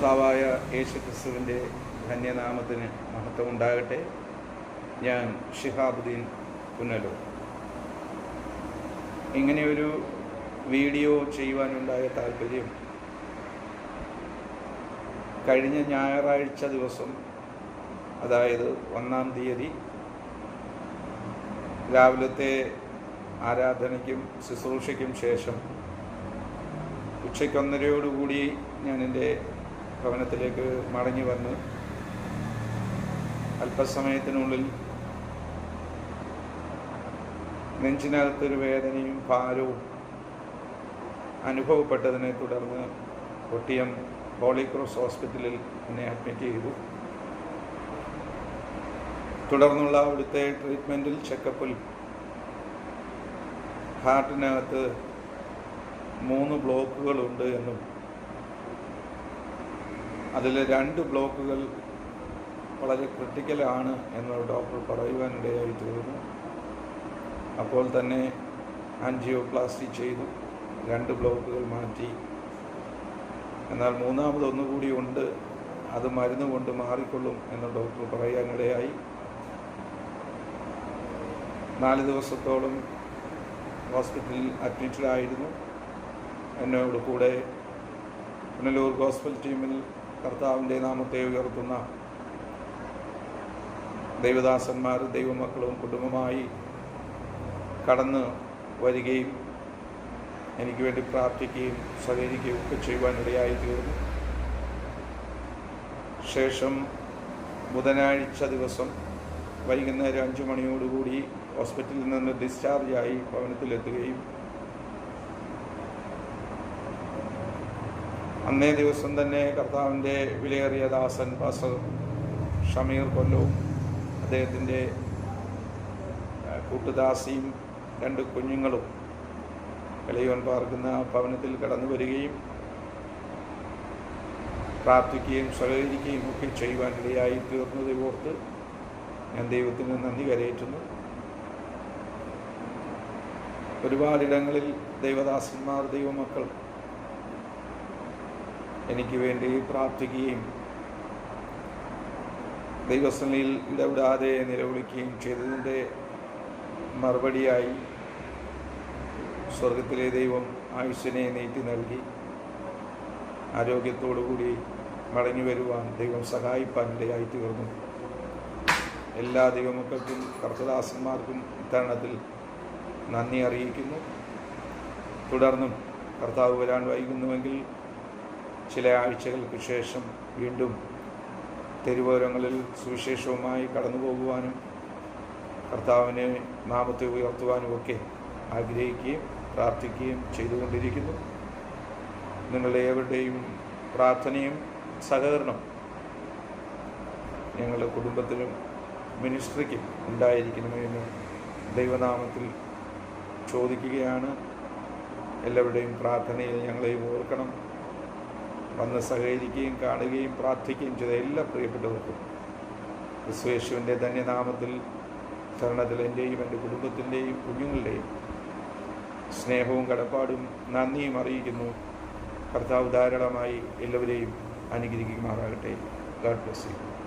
കർത്താവായ യേശു ക്രിസ്തുവിന്റെ ധന്യനാമത്തിന് മഹത്വം ഉണ്ടാകട്ടെ ഞാൻ ഷിഹാബുദ്ദീൻ പുന്നലൂർ. ഇങ്ങനെയൊരു വീഡിയോ ചെയ്യുവാനുണ്ടായ താല്പര്യം കഴിഞ്ഞ ഞായറാഴ്ച ദിവസം അതായത് ഒന്നാം തീയതി രാവിലത്തെ ആരാധനയ്ക്കും ശുശ്രൂഷയ്ക്കും ശേഷം ഉച്ചയ്ക്കൊന്നരയോടുകൂടി ഞാൻ എന്റെ ഭവനത്തിലേക്ക് മടങ്ങി വന്ന് അല്പസമയത്തിനുള്ളിൽ നെഞ്ചിനകത്തൊരു വേദനയും ഭാരവും അനുഭവപ്പെട്ടതിനെ തുടർന്ന് കൊട്ടിയം ഹോളി ക്രോസ് ഹോസ്പിറ്റലിൽ എന്നെ അഡ്മിറ്റ് ചെയ്തു. തുടർന്നുള്ള അവിടുത്തെ ട്രീറ്റ്മെന്റിൽ ചെക്കപ്പിൽ ഹാർട്ടിനകത്ത് മൂന്ന് ബ്ലോക്കുകളുണ്ട് എന്നും അതിൽ രണ്ട് ബ്ലോക്കുകൾ വളരെ ക്രിട്ടിക്കലാണ് എന്ന് ഡോക്ടർ പറയുവാനിടയായി തീർന്നു. അപ്പോൾ തന്നെ ആൻജിയോപ്ലാസ്റ്റി ചെയ്തു രണ്ട് ബ്ലോക്കുകൾ മാറ്റി. എന്നാൽ മൂന്നാമത് ഒന്നുകൂടി ഉണ്ട് അത് മരുന്ന് കൊണ്ട് മാറിക്കൊള്ളും എന്ന് ഡോക്ടർ പറയാനിടയായി. നാല് ദിവസത്തോളം ഹോസ്പിറ്റലിൽ അഡ്മിറ്റഡായിരുന്നു. എന്നോട് കൂടെ പുനലൂർ ഗോസ്ബൽ ടീമിൽ കർത്താവിന്റെ നാമത്തെ ഉയർത്തുന്ന ദൈവദാസന്മാർ ദൈവമക്കളും കുടുംബമായി കടന്ന് വരികയും എനിക്ക് വേണ്ടി പ്രാർത്ഥിക്കുകയും സഹകരിക്കുകയും ഒക്കെ ചെയ്യുവാനിടയായി തീർന്നു ശേഷം ബുധനാഴ്ച ദിവസം വൈകുന്നേരം അഞ്ചു മണിയോടുകൂടി ഹോസ്പിറ്റലിൽ നിന്ന് ഡിസ്ചാർജായി ഭവനത്തിലെത്തുകയും അന്നേ ദിവസം തന്നെ കർത്താവിന്റെ വിലയേറിയ ദാസൻ പാസ് ഷമീർ കൊല്ലവും അദ്ദേഹത്തിന്റെ കൂട്ടുദാസിയും രണ്ട് കുഞ്ഞുങ്ങളും ഇളയോൻ പാർക്കുന്ന ഭവനത്തിൽ കടന്നു വരികയും പ്രാർത്ഥിക്കുകയും സഹകരിക്കുകയും ഒക്കെ ചെയ്യുവാനിടയായി തീർന്നത് ഓർത്ത് ഞാൻ ദൈവത്തിന് നന്ദി കരയേറ്റുന്നു. ഒരുപാടിടങ്ങളിൽ ദൈവദാസന്മാർ ദൈവമക്കൾ എനിക്ക് വേണ്ടി പ്രാർത്ഥിക്കുകയും ദൈവസനയിൽ ഇടപെടാതെ നിലവിളിക്കുകയും ചെയ്തതിന്റെ മറുപടിയായി സ്വർഗത്തിലെ ദൈവം ആയുസ്സിനെ നീട്ടി നൽകി. ആരോഗ്യത്തോടുകൂടി മടങ്ങി വരുവാൻ ദൈവം സഹായിപ്പാൻ ഇടയായി തീർന്നു എല്ലാ ദൈവമക്കൾക്കും കർത്തദാസന്മാർക്കും ഇത്തരണത്തിൽ നന്ദി അറിയിക്കുന്നു. തുടർന്നും കർത്താവ് വരാൻ വൈകുന്നുവെങ്കിൽ ചില ആഴ്ചകൾക്ക് ശേഷം വീണ്ടും തെരുവോരങ്ങളിൽ സുവിശേഷവുമായി കടന്നു പോകുവാനും കർത്താവിനെ നാമത്തെ ഉയർത്തുവാനും ഒക്കെ ആഗ്രഹിക്കുകയും പ്രാർത്ഥിക്കുകയും ചെയ്തുകൊണ്ടിരിക്കുന്നു. നിങ്ങളുടെ ഏവരുടെയും പ്രാർത്ഥനയും സഹകരണം ഞങ്ങളുടെ കുടുംബത്തിലും മിനിസ്ട്രിക്കും ഉണ്ടായിരിക്കണമെന്ന് ദൈവനാമത്തിൽ ചോദിക്കുകയാണ്. എല്ലാവരുടെയും പ്രാർത്ഥനയിൽ ഞങ്ങളെയും ഓർക്കണം. വന്ന് സഹകരിക്കുകയും കാണുകയും പ്രാർത്ഥിക്കുകയും ചെയ്ത എല്ലാ പ്രിയപ്പെട്ടവർക്കും വിശ്വേശുവിന്റെ ധന്യനാമത്തിൽ തരണത്തിൽ എന്റെയും എന്റെ കുടുംബത്തിന്റെയും കുഞ്ഞുങ്ങളുടെയും സ്നേഹവും കടപ്പാടും നന്ദിയും അറിയിക്കുന്നു. കർത്താവ് ധാരാളമായി എല്ലാവരെയും അനുഗ്രഹിക്കുമാറാകട്ടെ. God bless you